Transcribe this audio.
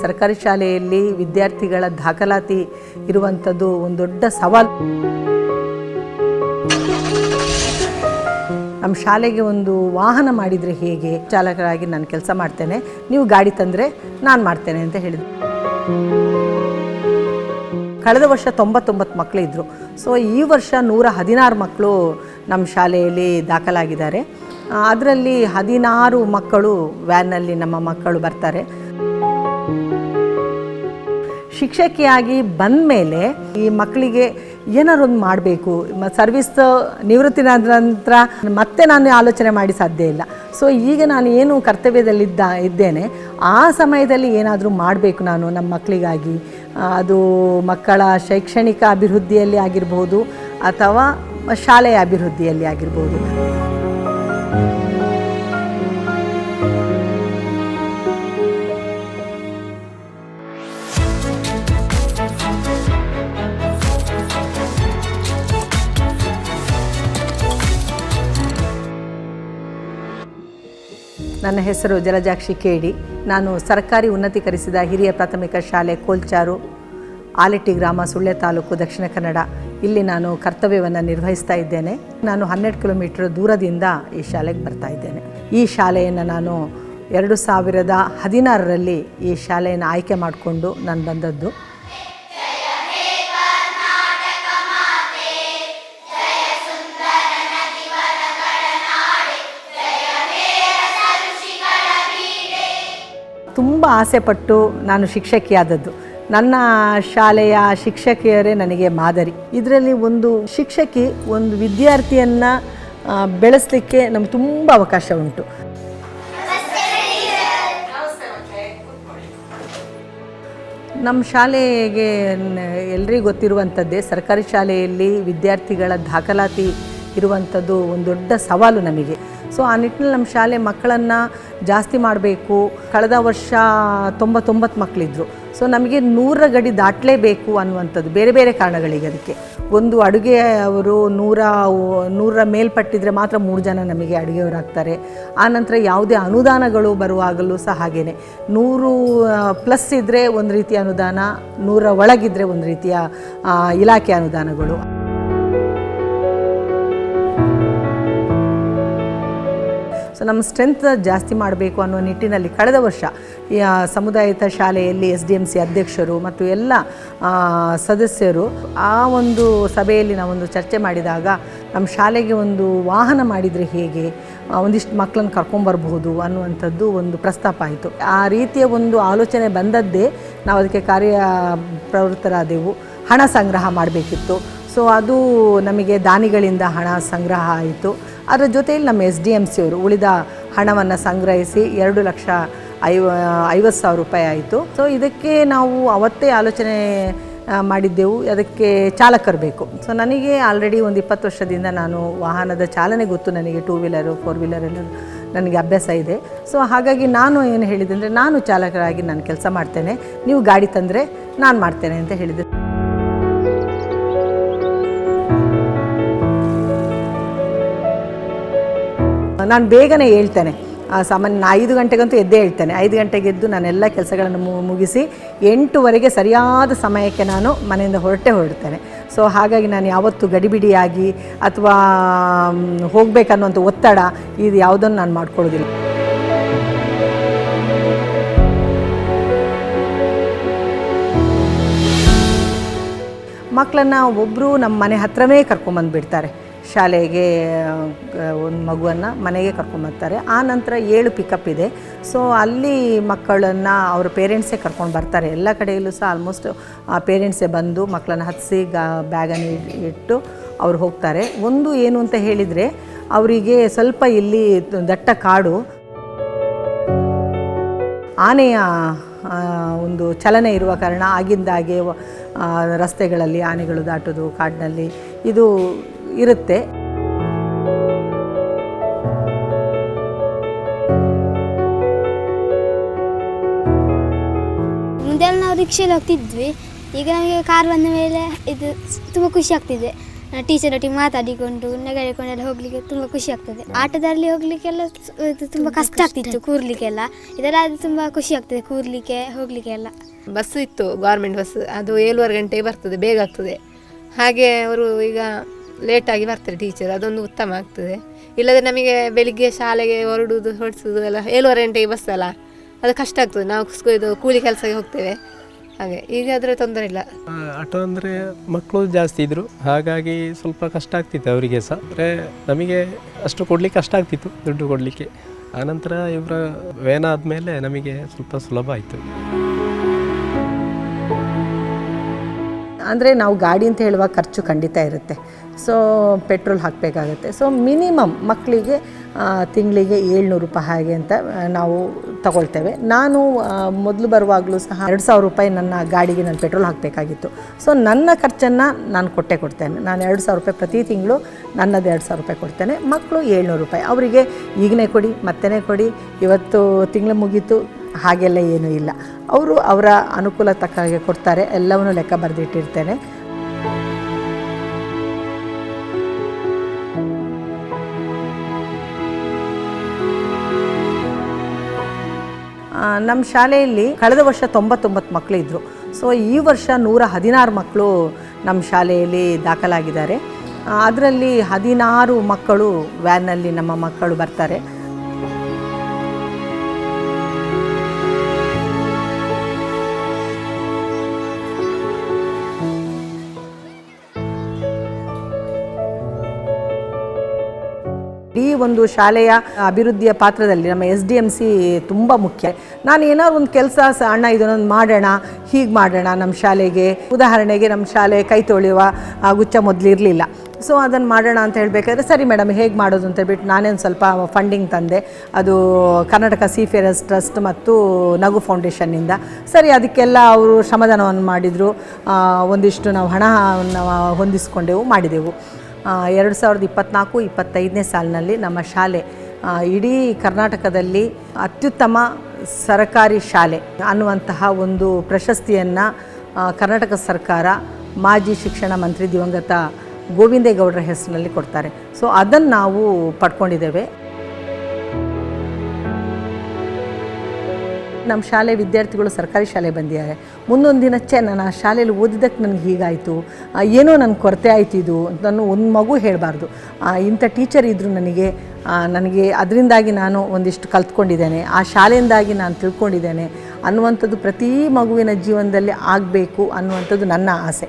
ಸರ್ಕಾರಿ ಶಾಲೆಯಲ್ಲಿ ವಿದ್ಯಾರ್ಥಿಗಳ ದಾಖಲಾತಿ ಇರುವಂಥದ್ದು ಒಂದು ದೊಡ್ಡ ಸವಾಲು. ನಮ್ಮ ಶಾಲೆಗೆ ಒಂದು ವಾಹನ ಮಾಡಿದರೆ ಹೇಗೆ? ಚಾಲಕರಾಗಿ ನಾನು ಕೆಲಸ ಮಾಡ್ತೇನೆ, ನೀವು ಗಾಡಿ ತಂದರೆ ನಾನು ಮಾಡ್ತೇನೆ ಅಂತ ಹೇಳಿದೆ ಕಳೆದ ವರ್ಷ ತೊಂಬತ್ತೊಂಬತ್ತು ಮಕ್ಕಳು ಇದ್ದರು ಸೊ ಈ ವರ್ಷ ನೂರ ಹದಿನಾರು ಮಕ್ಕಳು ನಮ್ಮ ಶಾಲೆಯಲ್ಲಿ ದಾಖಲಾಗಿದ್ದಾರೆ. ಅದರಲ್ಲಿ ಹದಿನಾರು ಮಕ್ಕಳು ವ್ಯಾನ್ನಲ್ಲಿ ನಮ್ಮ ಮಕ್ಕಳು ಬರ್ತಾರೆ. ಶಿಕ್ಷಕಿಯಾಗಿ ಬಂದ ಮೇಲೆ ಈ ಮಕ್ಕಳಿಗೆ ಏನಾರು ಒಂದು ಮಾಡಬೇಕು ಸರ್ವಿಸ್ ನಿವೃತ್ತಿ ನಂತರ ಮತ್ತೆ ನಾನು ಆಲೋಚನೆ ಮಾಡಿ ಸಾಧ್ಯ ಇಲ್ಲ. ಸೊ, ಈಗ ನಾನು ಏನು ಕರ್ತವ್ಯದಲ್ಲಿದ್ದ, ಇದ್ದೇನೆ, ಆ ಸಮಯದಲ್ಲಿ ಏನಾದರೂ ಮಾಡಬೇಕು ನಾನು ನಮ್ಮ ಮಕ್ಕಳಿಗಾಗಿ. ಅದು ಮಕ್ಕಳ ಶೈಕ್ಷಣಿಕ ಅಭಿವೃದ್ಧಿಯಲ್ಲಿ ಆಗಿರ್ಬೋದು ಅಥವಾ ಶಾಲೆಯ ಅಭಿವೃದ್ಧಿಯಲ್ಲಿ ಆಗಿರ್ಬೋದು. ನನ್ನ ಹೆಸರು ಜಲಜಾಕ್ಷಿ ಕೇಡಿ. ನಾನು ಸರ್ಕಾರಿ ಉನ್ನತೀಕರಿಸಿದ ಹಿರಿಯ ಪ್ರಾಥಮಿಕ ಶಾಲೆ ಕೋಲ್ಚಾರು, ಆಲಿಟ್ಟಿ ಗ್ರಾಮ ಸುಳ್ಯ ತಾಲೂಕು ದಕ್ಷಿಣ ಕನ್ನಡ. ಇಲ್ಲಿ ನಾನು ಕರ್ತವ್ಯವನ್ನು ನಿರ್ವಹಿಸ್ತಾ ಇದ್ದೇನೆ. ನಾನು ಹನ್ನೆರಡು ಕಿಲೋಮೀಟರ್ ದೂರದಿಂದ ಈ ಶಾಲೆಗೆ ಬರ್ತಾ ಇದ್ದೇನೆ. ಈ ಶಾಲೆಯನ್ನು ನಾನು ಎರಡು ಸಾವಿರದ ಹದಿನಾರರಲ್ಲಿ ಈ ಶಾಲೆಯನ್ನು ಆಯ್ಕೆ ಮಾಡಿಕೊಂಡು ನಾನು ಬಂದದ್ದು. ತುಂಬ ಆಸೆಪಟ್ಟು ನಾನು ಶಿಕ್ಷಕಿಯಾದದ್ದು. ನನ್ನ ಶಾಲೆಯ ಶಿಕ್ಷಕಿಯರೇ ನನಗೆ ಮಾದರಿ. ಇದರಲ್ಲಿ ಒಂದು ಶಿಕ್ಷಕಿ, ಒಂದು ವಿದ್ಯಾರ್ಥಿಯನ್ನು ಬೆಳೆಸಲಿಕ್ಕೆ ನಮ್ಗೆ ತುಂಬ ಅವಕಾಶ ಉಂಟು. ನಮ್ಮ ಶಾಲೆಗೆ ಎಲ್ರಿಗೂ ಗೊತ್ತಿರುವಂಥದ್ದೇ ಸರ್ಕಾರಿ ಶಾಲೆಯಲ್ಲಿ ವಿದ್ಯಾರ್ಥಿಗಳ ದಾಖಲಾತಿ ಇರುವಂಥದ್ದು ಒಂದು ದೊಡ್ಡ ಸವಾಲು ನಮಗೆ. ಸೊ ಆ ನಿಟ್ಟಿನಲ್ಲಿ ನಮ್ಮ ಶಾಲೆ ಮಕ್ಕಳನ್ನು ಜಾಸ್ತಿ ಮಾಡಬೇಕು. ಕಳೆದ ವರ್ಷ ತೊಂಬತ್ತೊಂಬತ್ತು ಮಕ್ಕಳಿದ್ರು ಸೊ ನಮಗೆ ನೂರ ಗಡಿ ದಾಟಲೇಬೇಕು ಅನ್ನುವಂಥದ್ದು ಬೇರೆ ಬೇರೆ ಕಾರಣಗಳಿಗೆ ಅದಕ್ಕೆ. ಒಂದು ಅಡುಗೆ ಅವರು ನೂರ ನೂರರ ಮೇಲ್ಪಟ್ಟಿದ್ರೆ ಮಾತ್ರ ಮೂರು ಜನ ನಮಗೆ ಅಡುಗೆಯವರಾಗ್ತಾರೆ. ಆನಂತರ ಯಾವುದೇ ಅನುದಾನಗಳು ಬರುವಾಗಲೂ ಸಹ ಹಾಗೇನೆ. ನೂರು ಪ್ಲಸ್ ಇದ್ದರೆ ಒಂದು ರೀತಿಯ ಅನುದಾನ, ನೂರ ಒಳಗಿದ್ರೆ ಒಂದು ರೀತಿಯ ಇಲಾಖೆ ಅನುದಾನಗಳು. ಸೊ ನಮ್ಮ ಸ್ಟ್ರೆಂತ್ ಜಾಸ್ತಿ ಮಾಡಬೇಕು ಅನ್ನೋ ನಿಟ್ಟಿನಲ್ಲಿ ಕಳೆದ ವರ್ಷ ಸಮುದಾಯದ ಶಾಲೆಯಲ್ಲಿ ಎಸ್ ಡಿ ಎಂ ಸಿ ಅಧ್ಯಕ್ಷರು ಮತ್ತು ಎಲ್ಲ ಸದಸ್ಯರು ಆ ಒಂದು ಸಭೆಯಲ್ಲಿ ನಾವೊಂದು ಚರ್ಚೆ ಮಾಡಿದಾಗ ನಮ್ಮ ಶಾಲೆಗೆ ಒಂದು ವಾಹನ ಮಾಡಿದರೆ ಹೇಗೆ ಒಂದಿಷ್ಟು ಮಕ್ಕಳನ್ನು ಕರ್ಕೊಂಬರ್ಬಹುದು ಅನ್ನುವಂಥದ್ದು ಒಂದು ಪ್ರಸ್ತಾಪ ಆಯಿತು. ಆ ರೀತಿಯ ಒಂದು ಆಲೋಚನೆ ಬಂದದ್ದೇ ನಾವು ಅದಕ್ಕೆ ಕಾರ್ಯ ಪ್ರವೃತ್ತರಾದೆವು ಹಣ ಸಂಗ್ರಹ ಮಾಡಬೇಕಿತ್ತು. ಸೊ ಅದು ನಮಗೆ ದಾನಿಗಳಿಂದ ಹಣ ಸಂಗ್ರಹ ಆಯಿತು. ಅದರ ಜೊತೆಯಲ್ಲಿ ನಮ್ಮ ಎಸ್ ಡಿ ಎಂ ಸಿ ಅವರು ಉಳಿದ ಹಣವನ್ನು ಸಂಗ್ರಹಿಸಿ ಎರಡು ಲಕ್ಷ ಐವ, ಐವತ್ತು ಸಾವಿರ ರೂಪಾಯಿ ಆಯಿತು. ಸೊ ಇದಕ್ಕೆ ನಾವು ಅವತ್ತೇ ಆಲೋಚನೆ ಮಾಡಿದ್ದೆವು. ಅದಕ್ಕೆ ಚಾಲಕರು ಬೇಕು. ಸೊ ನನಗೆ ಆಲ್ರೆಡಿ ಒಂದು ಇಪ್ಪತ್ತು ವರ್ಷದಿಂದ ನಾನು ವಾಹನದ ಚಾಲನೆ ಗೊತ್ತು. ನನಗೆ ಟೂ ವೀಲರು ಫೋರ್ ವೀಲರೆಲ್ಲ ನನಗೆ ಅಭ್ಯಾಸ ಇದೆ. ಸೊ ಹಾಗಾಗಿ ನಾನು ಏನು ಹೇಳಿದೆ ಅಂದರೆ, ನಾನು ಚಾಲಕರಾಗಿ ನಾನು ಕೆಲಸ ಮಾಡ್ತೇನೆ. ನೀವು ಗಾಡಿ ತಂದರೆ ನಾನು ಮಾಡ್ತೇನೆ ಅಂತ ಹೇಳಿದೆ ನಾನು ಬೇಗನೆ ಹೇಳ್ತೇನೆ. ಸಾಮಾನ್ಯ ಐದು ಗಂಟೆಗಂತೂ ಎದ್ದೇ ಹೇಳ್ತೇನೆ. ಐದು ಗಂಟೆಗೆ ಎದ್ದು ನಾನೆಲ್ಲ ಕೆಲಸಗಳನ್ನು ಮುಗಿಸಿ ಎಂಟುವರೆಗೆ ಸರಿಯಾದ ಸಮಯಕ್ಕೆ ನಾನು ಮನೆಯಿಂದ ಹೊರಟೆ ಹೊರಡ್ತೇನೆ. ಸೊ, ಹಾಗಾಗಿ ನಾನು ಯಾವತ್ತೂ ಗಡಿಬಿಡಿಯಾಗಿ ಅಥವಾ ಹೋಗಬೇಕನ್ನುವಂಥ ಒತ್ತಡ ಇದು ಯಾವುದನ್ನು ನಾನು ಮಾಡ್ಕೊಳ್ಳೋದಿಲ್ಲ. ಮಕ್ಕಳನ್ನು ಒಬ್ಬರು ನಮ್ಮ ಮನೆ ಹತ್ರವೇ ಕರ್ಕೊಂಬಂದುಬಿಡ್ತಾರೆ ಶಾಲೆಗೆ ಒಂದು ಮಗುವನ್ನು ಮನೆಗೆ ಕರ್ಕೊಂಬರ್ತಾರೆ ಆ ನಂತರ ಏಳು ಪಿಕಪ್ ಇದೆ. ಸೊ ಅಲ್ಲಿ ಮಕ್ಕಳನ್ನು ಅವ್ರ ಪೇರೆಂಟ್ಸೇ ಕರ್ಕೊಂಡು ಬರ್ತಾರೆ. ಎಲ್ಲ ಕಡೆಯಲ್ಲೂ ಸಹ ಆಲ್ಮೋಸ್ಟ್ ಆ ಪೇರೆಂಟ್ಸೇ ಬಂದು ಮಕ್ಕಳನ್ನು ಹತ್ತಿಸಿ ಗಾ ಬ್ಯಾಗನ್ನು ಇಟ್ಟು ಅವ್ರು ಹೋಗ್ತಾರೆ. ಒಂದು ಏನು ಅಂತ ಹೇಳಿದರೆ, ಅವರಿಗೆ ಸ್ವಲ್ಪ ಇಲ್ಲಿ ದಟ್ಟ ಕಾಡು, ಆನೆಯ ಒಂದು ಚಲನೆ ಇರುವ ಕಾರಣ ಆಗಿಂದಾಗೆ ರಸ್ತೆಗಳಲ್ಲಿ ಆನೆಗಳು ದಾಟೋದು, ಕಾಡಿನಲ್ಲಿ. ಇದು ಇರುತ್ತೆ. ಮುಂದೆಲ್ಲ ನಾವು ರಿಕ್ಷೆಯಲ್ಲಿ ಹೋಗ್ತಿದ್ವಿ. ಈಗ ನಮಗೆ ಕಾರ್ ಬಂದ ಮೇಲೆ ಇದು ತುಂಬ ಖುಷಿ ಆಗ್ತಿದೆ. ಟೀಚರ್ ಒಟ್ಟಿಗೆ ಮಾತಾಡಿಕೊಂಡು ನಗಾಡಿಕೊಂಡೆಲ್ಲ ಹೋಗ್ಲಿಕ್ಕೆ ತುಂಬ ಖುಷಿ ಆಗ್ತದೆ. ಆಟದಲ್ಲಿ ಹೋಗ್ಲಿಕ್ಕೆಲ್ಲ ಸ್- ಇದು ತುಂಬ ಕಷ್ಟ ಆಗ್ತಿತ್ತು ಕೂರ್ಲಿಕ್ಕೆಲ್ಲ. ಇದೆಲ್ಲ ಅದು ತುಂಬ ಖುಷಿ ಆಗ್ತದೆ ಕೂರ್ಲಿಕ್ಕೆ ಹೋಗ್ಲಿಕ್ಕೆ ಎಲ್ಲ ಬಸ್ ಇತ್ತು ಗೌರ್ಮೆಂಟ್ ಬಸ್ ಅದು ಏಳುವರೆ ಗಂಟೆಗೆ ಬರ್ತದೆ ಬೇಗ ಆಗ್ತದೆ. ಹಾಗೆ ಅವರು ಈಗ ಲೇಟಾಗಿ ಬರ್ತಾರೆ ಟೀಚರ್ ಅದೊಂದು ಉತ್ತಮ ಆಗ್ತದೆ. ಇಲ್ಲದೆ ನಮಗೆ ಬೆಳಿಗ್ಗೆ ಶಾಲೆಗೆ ಹೊರಡುವುದು ಹೊರಡಿಸೋದು ಎಲ್ಲ ಏಳುವರೆ ಗಂಟೆಗೆ ಬಸ್ ಅಲ್ಲ. ಅದು ಕಷ್ಟ ಆಗ್ತದೆ. ನಾವು ಸ್ಕೂ- ಇದು ಕೂಲಿ ಕೆಲಸಕ್ಕೆ ಹೋಗ್ತೇವೆ. ಹಾಗೆ ಈಗ ಆದರೆ ತೊಂದರೆ ಇಲ್ಲ. ಆಟೋ ಅಂದರೆ ಮಕ್ಕಳು ಜಾಸ್ತಿ ಇದ್ದರು ಹಾಗಾಗಿ ಸ್ವಲ್ಪ ಕಷ್ಟ ಆಗ್ತಿತ್ತು ಅವರಿಗೆ ಸಹ. ಅಂದರೆ ನಮಗೆ ಅಷ್ಟು ಕೊಡಲಿಕ್ಕೆ ಕಷ್ಟ ಆಗ್ತಿತ್ತು ದುಡ್ಡು ಕೊಡಲಿಕ್ಕೆ. ಆನಂತರ ಇವರ ವೇನ ಆದಮೇಲೆ ನಮಗೆ ಸ್ವಲ್ಪ ಸುಲಭ ಆಯಿತು. ಅಂದರೆ ನಾವು ಗಾಡಿ ಅಂತ ಹೇಳುವ ಖರ್ಚು ಖಂಡಿತ ಇರುತ್ತೆ. ಸೊ ಪೆಟ್ರೋಲ್ ಹಾಕಬೇಕಾಗತ್ತೆ. ಸೊ ಮಿನಿಮಮ್ ಮಕ್ಕಳಿಗೆ ತಿಂಗಳಿಗೆ ಏಳ್ನೂರು ರೂಪಾಯಿ ಹಾಗೆ ಅಂತ ನಾವು ತಗೊಳ್ತೇವೆ. ನಾನು ಮೊದಲು ಬರುವಾಗಲೂ ಸಹ ಎರಡು ಸಾವಿರ ರೂಪಾಯಿ ನನ್ನ ಗಾಡಿಗೆ ನಾನು ಪೆಟ್ರೋಲ್ ಹಾಕಬೇಕಾಗಿತ್ತು. ಸೊ ನನ್ನ ಖರ್ಚನ್ನು ನಾನು ಕೊಟ್ಟೆ ಕೊಡ್ತೇನೆ. ನಾನು ಎರಡು ಸಾವಿರ ರೂಪಾಯಿ ಪ್ರತಿ ತಿಂಗಳು ನನ್ನದು ಎರಡು ಸಾವಿರ ರೂಪಾಯಿ ಕೊಡ್ತೇನೆ. ಮಕ್ಕಳು ಏಳ್ನೂರು ರೂಪಾಯಿ. ಅವರಿಗೆ ಈಗನೇ ಕೊಡಿ ಮತ್ತೇ ಕೊಡಿ, ಇವತ್ತು ತಿಂಗಳು ಮುಗೀತು, ಹಾಗೆಲ್ಲ ಏನೂ ಇಲ್ಲ. ಅವರು ಅವರ ಅನುಕೂಲ ತಕ್ಕ ಹಾಗೆ ಕೊಡ್ತಾರೆ. ಎಲ್ಲವನ್ನೂ ಲೆಕ್ಕ ಬರೆದಿಟ್ಟಿರ್ತೇನೆ. ನಮ್ಮ ಶಾಲೆಯಲ್ಲಿ ಕಳೆದ ವರ್ಷ ತೊಂಬತ್ತೊಂಬತ್ತು ಮಕ್ಕಳು ಇದ್ದರು ಸೊ ಈ ವರ್ಷ ನೂರ ಹದಿನಾರು ಮಕ್ಕಳು ನಮ್ಮ ಶಾಲೆಯಲ್ಲಿ ದಾಖಲಾಗಿದ್ದಾರೆ. ಅದರಲ್ಲಿ ಹದಿನಾರು ಮಕ್ಕಳು ವ್ಯಾನಲ್ಲಿ ನಮ್ಮ ಮಕ್ಕಳು ಬರ್ತಾರೆ. ಒಂದು ಶಾಲೆಯ ಅಭಿವೃದ್ಧಿಯ ಪಾತ್ರದಲ್ಲಿ ನಮ್ಮ ಎಸ್ ಡಿ ಎಂ ಸಿ ತುಂಬ ಮುಖ್ಯ. ನಾನು ಏನಾದ್ರು ಒಂದು ಕೆಲಸ ಅಣ್ಣ ಇದನ್ನೊಂದು ಮಾಡೋಣ, ಹೀಗೆ ಮಾಡೋಣ ನಮ್ಮ ಶಾಲೆಗೆ. ಉದಾಹರಣೆಗೆ ನಮ್ಮ ಶಾಲೆ ಕೈ ತೊಳೆಯುವ ಗುಚ್ಚ ಮೊದಲು ಇರಲಿಲ್ಲ ಸೊ ಅದನ್ನು ಮಾಡೋಣ ಅಂತ ಹೇಳಬೇಕಾದ್ರೆ, ಸರಿ ಮೇಡಮ್, ಹೇಗೆ ಮಾಡೋದು ಅಂತ ಹೇಳ್ಬಿಟ್ಟು ನಾನೇ ಒಂದು ಸ್ವಲ್ಪ ಫಂಡಿಂಗ್ ತಂದೆ. ಅದು ಕರ್ನಾಟಕ ಸೀಫೇರಸ್ ಟ್ರಸ್ಟ್ ಮತ್ತು ನಗು ಫೌಂಡೇಶನ್ನಿಂದ ಸರಿ, ಅದಕ್ಕೆಲ್ಲ ಅವರು ಶ್ರಮದಾನವನ್ನು ಮಾಡಿದರು. ಒಂದಿಷ್ಟು ನಾವು ಹಣವನ್ನು ಹೊಂದಿಸ್ಕೊಂಡೆವು, ಮಾಡಿದೆವು. ಎರಡು ಸಾವಿರದ ಇಪ್ಪತ್ನಾಲ್ಕು, ಇಪ್ಪತ್ತೈದನೇ ಸಾಲಿನಲ್ಲಿ ನಮ್ಮ ಶಾಲೆ ಇಡೀ ಕರ್ನಾಟಕದಲ್ಲಿ ಅತ್ಯುತ್ತಮ ಸರಕಾರಿ ಶಾಲೆ ಅನ್ನುವಂತಹ ಒಂದು ಪ್ರಶಸ್ತಿಯನ್ನು ಕರ್ನಾಟಕ ಸರ್ಕಾರ ಮಾಜಿ ಶಿಕ್ಷಣ ಮಂತ್ರಿ ದಿವಂಗತ ಗೋವಿಂದೇಗೌಡರ ಹೆಸರಿನಲ್ಲಿ ಕೊಡ್ತಾರೆ. ಸೊ ಅದನ್ನು ನಾವು ಪಡ್ಕೊಂಡಿದ್ದೇವೆ. ನಮ್ಮ ಶಾಲೆ ವಿದ್ಯಾರ್ಥಿಗಳು ಸರ್ಕಾರಿ ಶಾಲೆ ಬಂದಿದ್ದಾರೆ. ಮುಂದೊಂದು ದಿನ, ಛೆ, ನಾನು ಆ ಶಾಲೆಯಲ್ಲಿ ಓದಿದ್ದಕ್ಕೆ ನನಗೆ ಹೀಗಾಯಿತು. ಏನೋ ನನ್ನ ಕೊರತೆ ಆಯ್ತು ಇದು ನಾನು ಒಂದು ಮಗು ಹೇಳಬಾರ್ದು. ಇಂಥ ಟೀಚರ್ ಇದ್ದರು ನನಗೆ ನನಗೆ ಅದರಿಂದಾಗಿ ನಾನು ಒಂದಿಷ್ಟು ಕಲ್ತ್ಕೊಂಡಿದ್ದೇನೆ. ಆ ಶಾಲೆಯಿಂದಾಗಿ ನಾನು ತಿಳ್ಕೊಂಡಿದ್ದೇನೆ ಅನ್ನುವಂಥದ್ದು ಪ್ರತಿ ಮಗುವಿನ ಜೀವನದಲ್ಲಿ ಆಗಬೇಕು ಅನ್ನುವಂಥದ್ದು ನನ್ನ ಆಸೆ.